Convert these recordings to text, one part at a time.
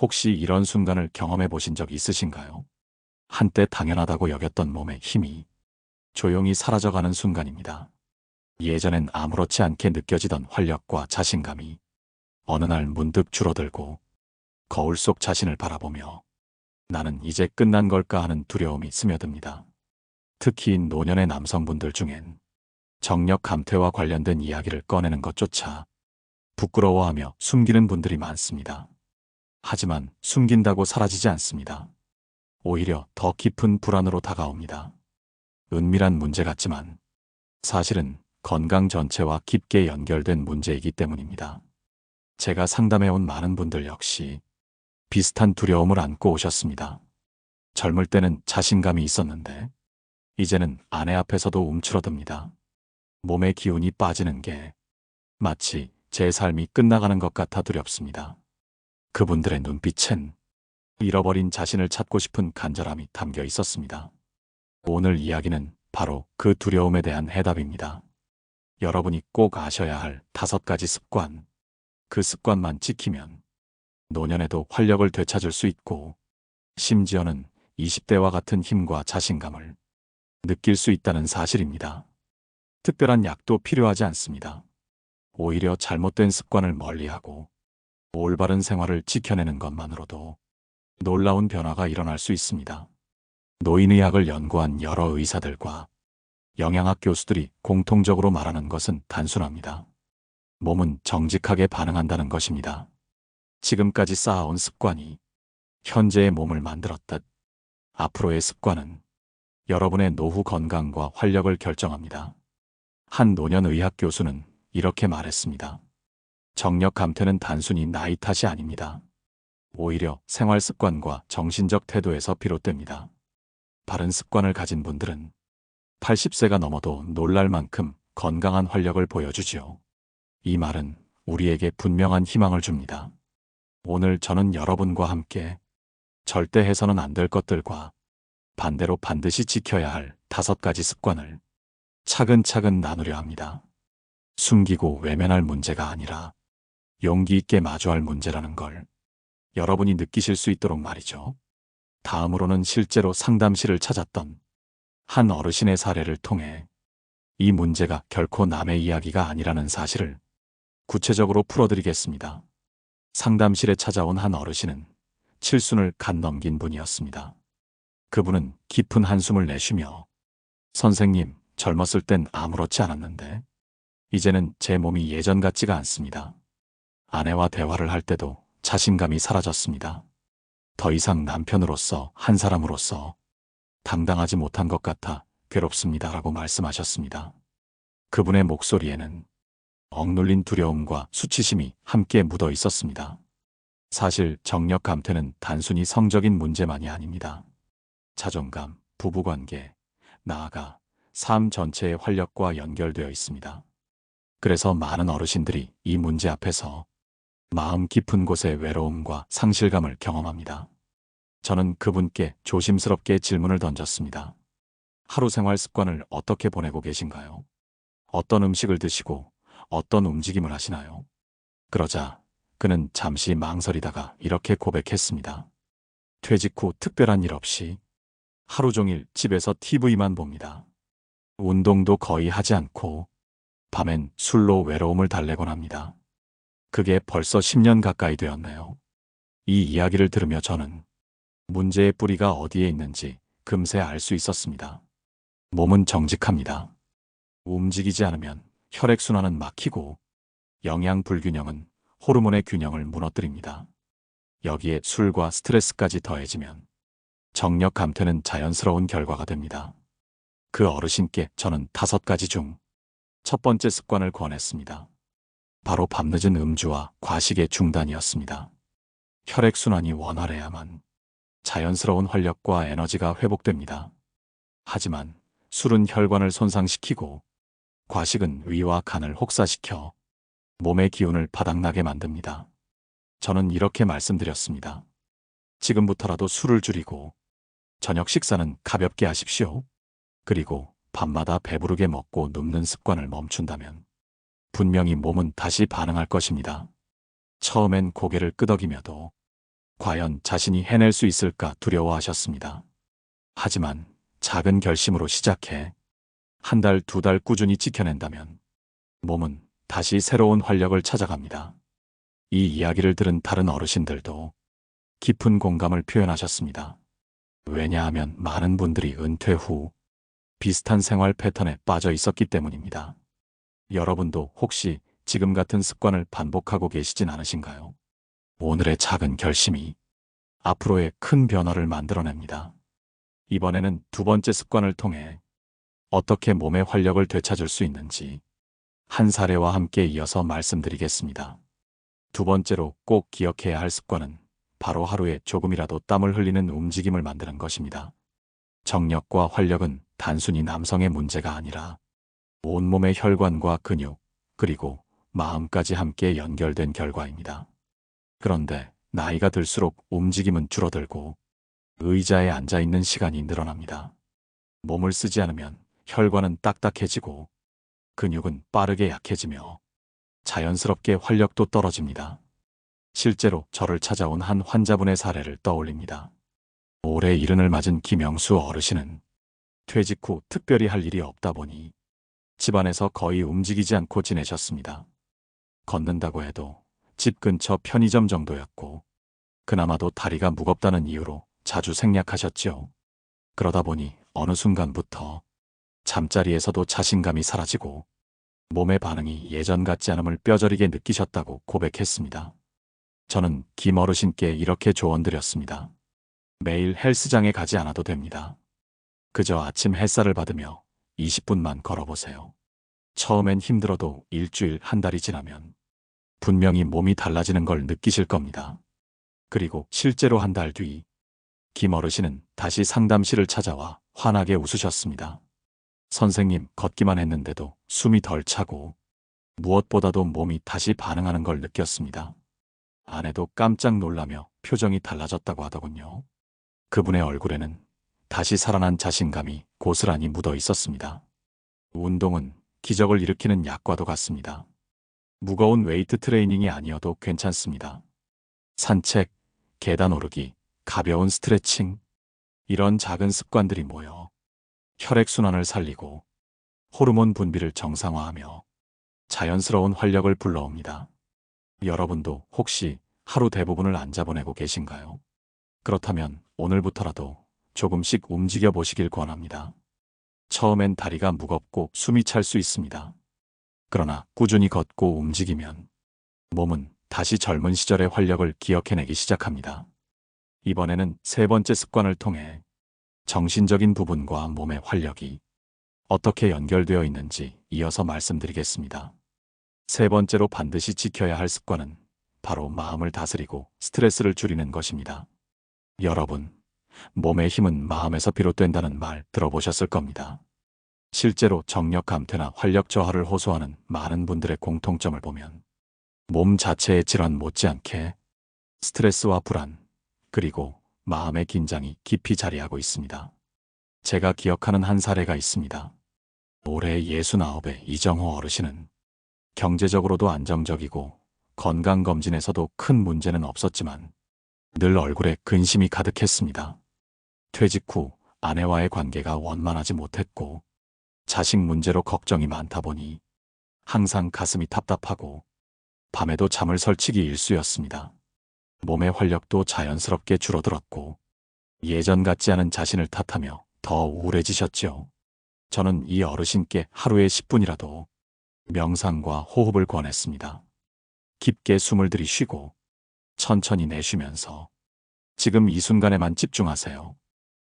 혹시 이런 순간을 경험해 보신 적 있으신가요? 한때 당연하다고 여겼던 몸의 힘이 조용히 사라져가는 순간입니다. 예전엔 아무렇지 않게 느껴지던 활력과 자신감이 어느 날 문득 줄어들고 거울 속 자신을 바라보며 나는 이제 끝난 걸까 하는 두려움이 스며듭니다. 특히 노년의 남성분들 중엔 정력 감퇴와 관련된 이야기를 꺼내는 것조차 부끄러워하며 숨기는 분들이 많습니다. 하지만 숨긴다고 사라지지 않습니다. 오히려 더 깊은 불안으로 다가옵니다. 은밀한 문제 같지만 사실은 건강 전체와 깊게 연결된 문제이기 때문입니다. 제가 상담해온 많은 분들 역시 비슷한 두려움을 안고 오셨습니다. 젊을 때는 자신감이 있었는데 이제는 아내 앞에서도 움츠러듭니다. 몸의 기운이 빠지는 게 마치 제 삶이 끝나가는 것 같아 두렵습니다. 그분들의 눈빛엔 잃어버린 자신을 찾고 싶은 간절함이 담겨 있었습니다. 오늘 이야기는 바로 그 두려움에 대한 해답입니다. 여러분이 꼭 아셔야 할 다섯 가지 습관. 그 습관만 지키면 노년에도 활력을 되찾을 수 있고 심지어는 20대와 같은 힘과 자신감을 느낄 수 있다는 사실입니다. 특별한 약도 필요하지 않습니다. 오히려 잘못된 습관을 멀리하고 올바른 생활을 지켜내는 것만으로도 놀라운 변화가 일어날 수 있습니다. 노인의학을 연구한 여러 의사들과 영양학 교수들이 공통적으로 말하는 것은 단순합니다. 몸은 정직하게 반응한다는 것입니다. 지금까지 쌓아온 습관이 현재의 몸을 만들었듯 앞으로의 습관은 여러분의 노후 건강과 활력을 결정합니다. 한 노년 의학 교수는 이렇게 말했습니다. 정력 감퇴는 단순히 나이 탓이 아닙니다. 오히려 생활 습관과 정신적 태도에서 비롯됩니다. 바른 습관을 가진 분들은 80세가 넘어도 놀랄 만큼 건강한 활력을 보여주지요. 이 말은 우리에게 분명한 희망을 줍니다. 오늘 저는 여러분과 함께 절대 해서는 안 될 것들과 반대로 반드시 지켜야 할 다섯 가지 습관을 차근차근 나누려 합니다. 숨기고 외면할 문제가 아니라 용기 있게 마주할 문제라는 걸 여러분이 느끼실 수 있도록 말이죠. 다음으로는 실제로 상담실을 찾았던 한 어르신의 사례를 통해 이 문제가 결코 남의 이야기가 아니라는 사실을 구체적으로 풀어드리겠습니다. 상담실에 찾아온 한 어르신은 칠순을 간 넘긴 분이었습니다. 그분은 깊은 한숨을 내쉬며 선생님, 젊었을 땐 아무렇지 않았는데 이제는 제 몸이 예전 같지가 않습니다. 아내와 대화를 할 때도 자신감이 사라졌습니다. 더 이상 남편으로서 한 사람으로서 당당하지 못한 것 같아 괴롭습니다. 라고 말씀하셨습니다. 그분의 목소리에는 억눌린 두려움과 수치심이 함께 묻어 있었습니다. 사실 정력 감퇴는 단순히 성적인 문제만이 아닙니다. 자존감, 부부관계, 나아가 삶 전체의 활력과 연결되어 있습니다. 그래서 많은 어르신들이 이 문제 앞에서 마음 깊은 곳의 외로움과 상실감을 경험합니다. 저는 그분께 조심스럽게 질문을 던졌습니다. 하루 생활 습관을 어떻게 보내고 계신가요? 어떤 음식을 드시고 어떤 움직임을 하시나요? 그러자 그는 잠시 망설이다가 이렇게 고백했습니다. 퇴직 후 특별한 일 없이 하루 종일 집에서 TV만 봅니다. 운동도 거의 하지 않고 밤엔 술로 외로움을 달래곤 합니다. 그게 벌써 10년 가까이 되었네요. 이 이야기를 들으며 저는 문제의 뿌리가 어디에 있는지 금세 알 수 있었습니다. 몸은 정직합니다. 움직이지 않으면 혈액순환은 막히고 영양 불균형은 호르몬의 균형을 무너뜨립니다. 여기에 술과 스트레스까지 더해지면 정력 감퇴는 자연스러운 결과가 됩니다. 그 어르신께 저는 다섯 가지 중 첫 번째 습관을 권했습니다. 바로 밤늦은 음주와 과식의 중단이었습니다. 혈액순환이 원활해야만 자연스러운 활력과 에너지가 회복됩니다. 하지만 술은 혈관을 손상시키고 과식은 위와 간을 혹사시켜 몸의 기운을 바닥나게 만듭니다. 저는 이렇게 말씀드렸습니다. 지금부터라도 술을 줄이고 저녁 식사는 가볍게 하십시오. 그리고 밤마다 배부르게 먹고 눕는 습관을 멈춘다면 분명히 몸은 다시 반응할 것입니다. 처음엔 고개를 끄덕이며도 과연 자신이 해낼 수 있을까 두려워하셨습니다. 하지만 작은 결심으로 시작해 한 달, 두 달 꾸준히 지켜낸다면 몸은 다시 새로운 활력을 찾아갑니다. 이 이야기를 들은 다른 어르신들도 깊은 공감을 표현하셨습니다. 왜냐하면 많은 분들이 은퇴 후 비슷한 생활 패턴에 빠져 있었기 때문입니다. 여러분도 혹시 지금 같은 습관을 반복하고 계시진 않으신가요? 오늘의 작은 결심이 앞으로의 큰 변화를 만들어냅니다. 이번에는 두 번째 습관을 통해 어떻게 몸의 활력을 되찾을 수 있는지 한 사례와 함께 이어서 말씀드리겠습니다. 두 번째로 꼭 기억해야 할 습관은 바로 하루에 조금이라도 땀을 흘리는 움직임을 만드는 것입니다. 정력과 활력은 단순히 남성의 문제가 아니라 온몸의 혈관과 근육, 그리고 마음까지 함께 연결된 결과입니다. 그런데 나이가 들수록 움직임은 줄어들고 의자에 앉아 있는 시간이 늘어납니다. 몸을 쓰지 않으면 혈관은 딱딱해지고 근육은 빠르게 약해지며 자연스럽게 활력도 떨어집니다. 실제로 저를 찾아온 한 환자분의 사례를 떠올립니다. 올해 이른을 맞은 김영수 어르신은 퇴직 후 특별히 할 일이 없다 보니 집안에서 거의 움직이지 않고 지내셨습니다. 걷는다고 해도 집 근처 편의점 정도였고 그나마도 다리가 무겁다는 이유로 자주 생략하셨죠. 그러다 보니 어느 순간부터 잠자리에서도 자신감이 사라지고 몸의 반응이 예전 같지 않음을 뼈저리게 느끼셨다고 고백했습니다. 저는 김 어르신께 이렇게 조언드렸습니다. 매일 헬스장에 가지 않아도 됩니다. 그저 아침 햇살을 받으며 20분만 걸어보세요. 처음엔 힘들어도 일주일 한 달이 지나면 분명히 몸이 달라지는 걸 느끼실 겁니다. 그리고 실제로 한 달 뒤, 김 어르신은 다시 상담실을 찾아와 환하게 웃으셨습니다. 선생님, 걷기만 했는데도 숨이 덜 차고 무엇보다도 몸이 다시 반응하는 걸 느꼈습니다. 아내도 깜짝 놀라며 표정이 달라졌다고 하더군요. 그분의 얼굴에는 다시 살아난 자신감이 고스란히 묻어 있었습니다. 운동은 기적을 일으키는 약과도 같습니다. 무거운 웨이트 트레이닝이 아니어도 괜찮습니다. 산책, 계단 오르기, 가벼운 스트레칭, 이런 작은 습관들이 모여 혈액순환을 살리고 호르몬 분비를 정상화하며 자연스러운 활력을 불러옵니다. 여러분도 혹시 하루 대부분을 앉아 보내고 계신가요? 그렇다면 오늘부터라도 조금씩 움직여 보시길 권합니다. 처음엔 다리가 무겁고 숨이 찰 수 있습니다. 그러나 꾸준히 걷고 움직이면 몸은 다시 젊은 시절의 활력을 기억해내기 시작합니다. 이번에는 세 번째 습관을 통해 정신적인 부분과 몸의 활력이 어떻게 연결되어 있는지 이어서 말씀드리겠습니다. 세 번째로 반드시 지켜야 할 습관은 바로 마음을 다스리고 스트레스를 줄이는 것입니다. 여러분, 몸의 힘은 마음에서 비롯된다는 말 들어보셨을 겁니다. 실제로 정력 감퇴나 활력 저하를 호소하는 많은 분들의 공통점을 보면 몸 자체의 질환 못지않게 스트레스와 불안, 그리고 마음의 긴장이 깊이 자리하고 있습니다. 제가 기억하는 한 사례가 있습니다. 올해 69의 이정호 어르신은 경제적으로도 안정적이고 건강검진에서도 큰 문제는 없었지만 늘 얼굴에 근심이 가득했습니다. 퇴직 후 아내와의 관계가 원만하지 못했고 자식 문제로 걱정이 많다 보니 항상 가슴이 답답하고 밤에도 잠을 설치기 일쑤였습니다. 몸의 활력도 자연스럽게 줄어들었고 예전 같지 않은 자신을 탓하며 더 우울해지셨죠. 저는 이 어르신께 하루에 10분이라도 명상과 호흡을 권했습니다. 깊게 숨을 들이쉬고 천천히 내쉬면서 지금 이 순간에만 집중하세요.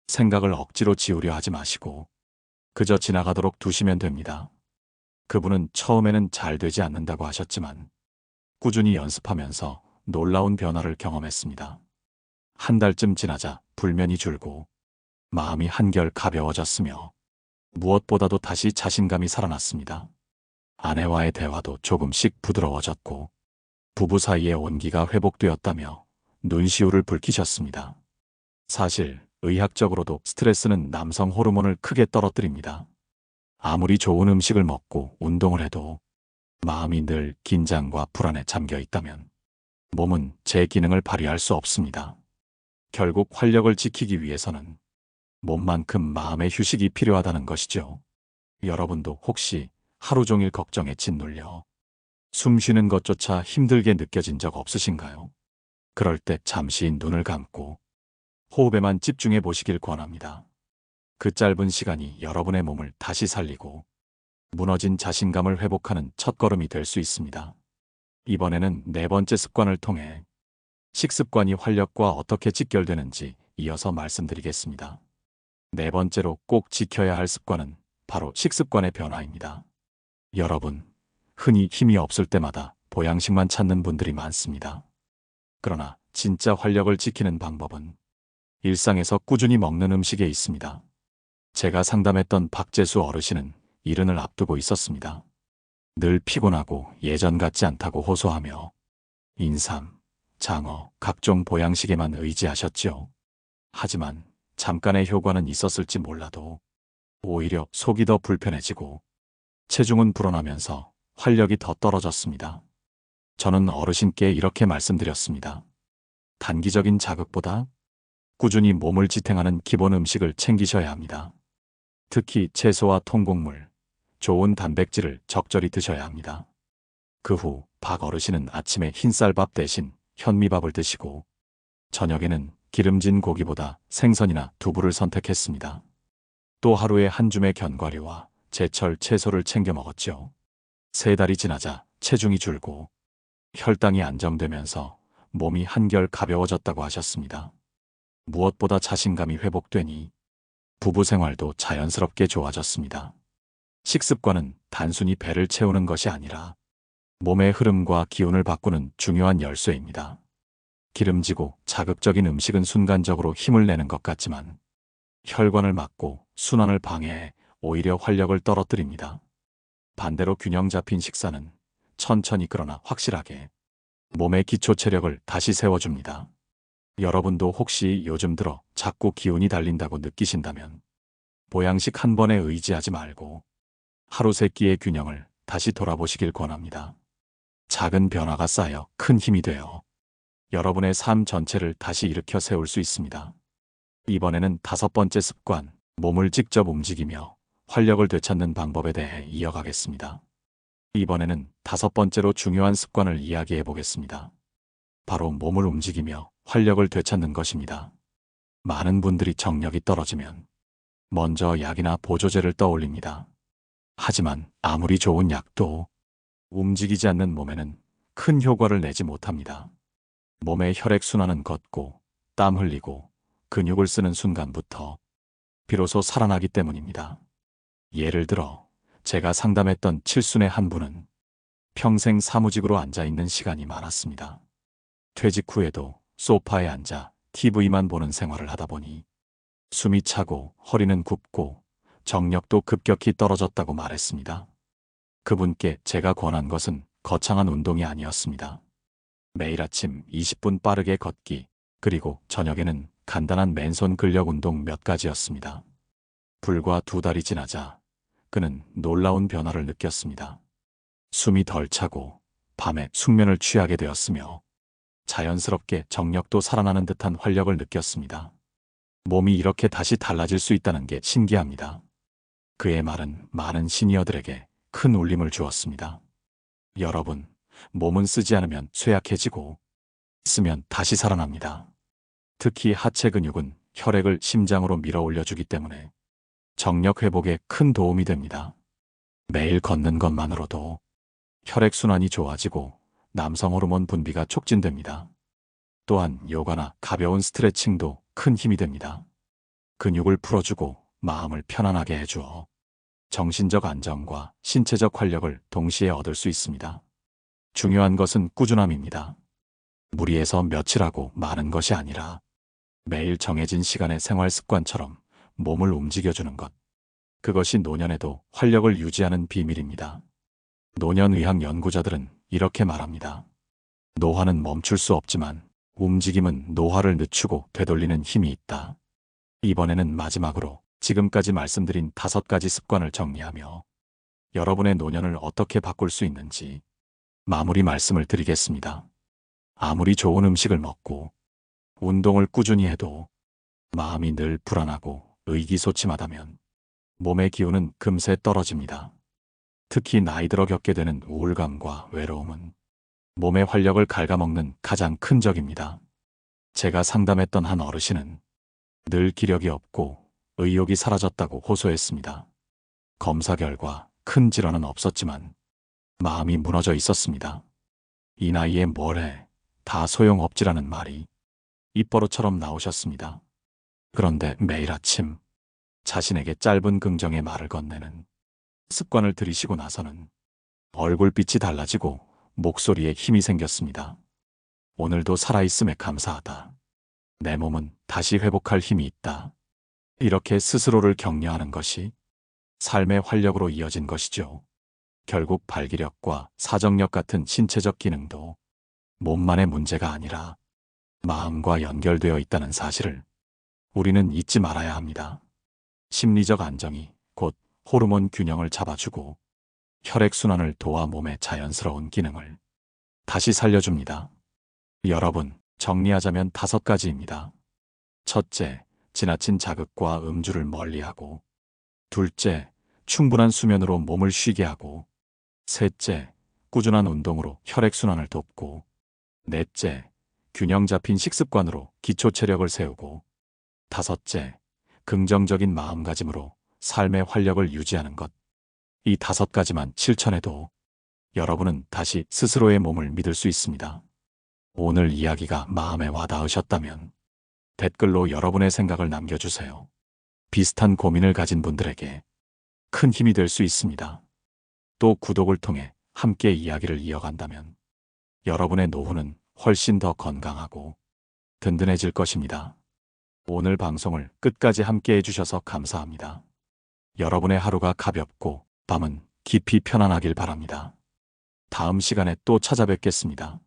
생각을 억지로 지우려 하지 마시고 그저 지나가도록 두시면 됩니다. 그분은 처음에는 잘 되지 않는다고 하셨지만 꾸준히 연습하면서 놀라운 변화를 경험했습니다. 한 달쯤 지나자 불면이 줄고 마음이 한결 가벼워졌으며 무엇보다도 다시 자신감이 살아났습니다. 아내와의 대화도 조금씩 부드러워졌고 부부 사이의 온기가 회복되었다며 눈시울을 붉히셨습니다. 사실 의학적으로도 스트레스는 남성 호르몬을 크게 떨어뜨립니다. 아무리 좋은 음식을 먹고 운동을 해도 마음이 늘 긴장과 불안에 잠겨 있다면 몸은 제 기능을 발휘할 수 없습니다. 결국 활력을 지키기 위해서는 몸만큼 마음의 휴식이 필요하다는 것이죠. 여러분도 혹시 하루 종일 걱정에 짓눌려 숨 쉬는 것조차 힘들게 느껴진 적 없으신가요? 그럴 때 잠시 눈을 감고 호흡에만 집중해 보시길 권합니다. 그 짧은 시간이 여러분의 몸을 다시 살리고 무너진 자신감을 회복하는 첫걸음이 될 수 있습니다. 이번에는 네 번째 습관을 통해 식습관이 활력과 어떻게 직결되는지 이어서 말씀드리겠습니다. 네 번째로 꼭 지켜야 할 습관은 바로 식습관의 변화입니다. 여러분, 흔히 힘이 없을 때마다 보양식만 찾는 분들이 많습니다. 그러나 진짜 활력을 지키는 방법은 일상에서 꾸준히 먹는 음식에 있습니다. 제가 상담했던 박재수 어르신은 이른을 앞두고 있었습니다. 늘 피곤하고 예전 같지 않다고 호소하며 인삼, 장어, 각종 보양식에만 의지하셨죠. 하지만 잠깐의 효과는 있었을지 몰라도 오히려 속이 더 불편해지고 체중은 불어나면서 활력이 더 떨어졌습니다. 저는 어르신께 이렇게 말씀드렸습니다. 단기적인 자극보다 꾸준히 몸을 지탱하는 기본 음식을 챙기셔야 합니다. 특히 채소와 통곡물, 좋은 단백질을 적절히 드셔야 합니다. 그 후 박 어르신은 아침에 흰쌀밥 대신 현미밥을 드시고 저녁에는 기름진 고기보다 생선이나 두부를 선택했습니다. 또 하루에 한 줌의 견과류와 제철 채소를 챙겨 먹었죠. 세 달이 지나자 체중이 줄고 혈당이 안정되면서 몸이 한결 가벼워졌다고 하셨습니다. 무엇보다 자신감이 회복되니 부부 생활도 자연스럽게 좋아졌습니다. 식습관은 단순히 배를 채우는 것이 아니라 몸의 흐름과 기운을 바꾸는 중요한 열쇠입니다. 기름지고 자극적인 음식은 순간적으로 힘을 내는 것 같지만 혈관을 막고 순환을 방해해 오히려 활력을 떨어뜨립니다. 반대로 균형 잡힌 식사는 천천히 그러나 확실하게 몸의 기초 체력을 다시 세워줍니다. 여러분도 혹시 요즘 들어 자꾸 기운이 달린다고 느끼신다면 보양식 한 번에 의지하지 말고 하루 세 끼의 균형을 다시 돌아보시길 권합니다. 작은 변화가 쌓여 큰 힘이 되어 여러분의 삶 전체를 다시 일으켜 세울 수 있습니다. 이번에는 다섯 번째 습관, 몸을 직접 움직이며 활력을 되찾는 방법에 대해 이어가겠습니다. 이번에는 다섯 번째로 중요한 습관을 이야기해 보겠습니다. 바로 몸을 움직이며 활력을 되찾는 것입니다. 많은 분들이 정력이 떨어지면 먼저 약이나 보조제를 떠올립니다. 하지만 아무리 좋은 약도 움직이지 않는 몸에는 큰 효과를 내지 못합니다. 몸의 혈액순환은 걷고 땀 흘리고 근육을 쓰는 순간부터 비로소 살아나기 때문입니다. 예를 들어 제가 상담했던 칠순의 한 분은 평생 사무직으로 앉아 있는 시간이 많았습니다. 퇴직 후에도 소파에 앉아 TV만 보는 생활을 하다 보니 숨이 차고 허리는 굽고 정력도 급격히 떨어졌다고 말했습니다. 그분께 제가 권한 것은 거창한 운동이 아니었습니다. 매일 아침 20분 빠르게 걷기, 그리고 저녁에는 간단한 맨손 근력 운동 몇 가지였습니다. 불과 두 달이 지나자 그는 놀라운 변화를 느꼈습니다. 숨이 덜 차고 밤에 숙면을 취하게 되었으며 자연스럽게 정력도 살아나는 듯한 활력을 느꼈습니다. 몸이 이렇게 다시 달라질 수 있다는 게 신기합니다. 그의 말은 많은 시니어들에게 큰 울림을 주었습니다. 여러분, 몸은 쓰지 않으면 쇠약해지고 쓰면 다시 살아납니다. 특히 하체 근육은 혈액을 심장으로 밀어 올려주기 때문에 정력 회복에 큰 도움이 됩니다. 매일 걷는 것만으로도 혈액순환이 좋아지고 남성 호르몬 분비가 촉진됩니다. 또한 요가나 가벼운 스트레칭도 큰 힘이 됩니다. 근육을 풀어주고 마음을 편안하게 해주어 정신적 안정과 신체적 활력을 동시에 얻을 수 있습니다. 중요한 것은 꾸준함입니다. 무리해서 며칠 하고 많은 것이 아니라 매일 정해진 시간의 생활 습관처럼 몸을 움직여주는 것. 그것이 노년에도 활력을 유지하는 비밀입니다. 노년의학 연구자들은 이렇게 말합니다. 노화는 멈출 수 없지만 움직임은 노화를 늦추고 되돌리는 힘이 있다. 이번에는 마지막으로 지금까지 말씀드린 다섯 가지 습관을 정리하며 여러분의 노년을 어떻게 바꿀 수 있는지 마무리 말씀을 드리겠습니다. 아무리 좋은 음식을 먹고 운동을 꾸준히 해도 마음이 늘 불안하고 의기소침하다면 몸의 기운은 금세 떨어집니다. 특히 나이 들어 겪게 되는 우울감과 외로움은 몸의 활력을 갉아먹는 가장 큰 적입니다. 제가 상담했던 한 어르신은 늘 기력이 없고 의욕이 사라졌다고 호소했습니다. 검사 결과 큰 질환은 없었지만 마음이 무너져 있었습니다. 이 나이에 뭘 해? 다 소용없지라는 말이 입버릇처럼 나오셨습니다. 그런데 매일 아침 자신에게 짧은 긍정의 말을 건네는 습관을 들이시고 나서는 얼굴빛이 달라지고 목소리에 힘이 생겼습니다. 오늘도 살아있음에 감사하다. 내 몸은 다시 회복할 힘이 있다. 이렇게 스스로를 격려하는 것이 삶의 활력으로 이어진 것이죠. 결국 발기력과 사정력 같은 신체적 기능도 몸만의 문제가 아니라 마음과 연결되어 있다는 사실을 우리는 잊지 말아야 합니다. 심리적 안정이 곧 호르몬 균형을 잡아주고 혈액순환을 도와 몸의 자연스러운 기능을 다시 살려줍니다. 여러분, 정리하자면 다섯 가지입니다. 첫째, 지나친 자극과 음주를 멀리하고 둘째, 충분한 수면으로 몸을 쉬게 하고 셋째, 꾸준한 운동으로 혈액순환을 돕고 넷째, 균형 잡힌 식습관으로 기초 체력을 세우고 다섯째, 긍정적인 마음가짐으로 삶의 활력을 유지하는 것. 이 다섯 가지만 실천해도 여러분은 다시 스스로의 몸을 믿을 수 있습니다. 오늘 이야기가 마음에 와닿으셨다면 댓글로 여러분의 생각을 남겨주세요. 비슷한 고민을 가진 분들에게 큰 힘이 될 수 있습니다. 또 구독을 통해 함께 이야기를 이어간다면 여러분의 노후는 훨씬 더 건강하고 든든해질 것입니다. 오늘 방송을 끝까지 함께 해주셔서 감사합니다. 여러분의 하루가 가볍고 밤은 깊이 편안하길 바랍니다. 다음 시간에 또 찾아뵙겠습니다.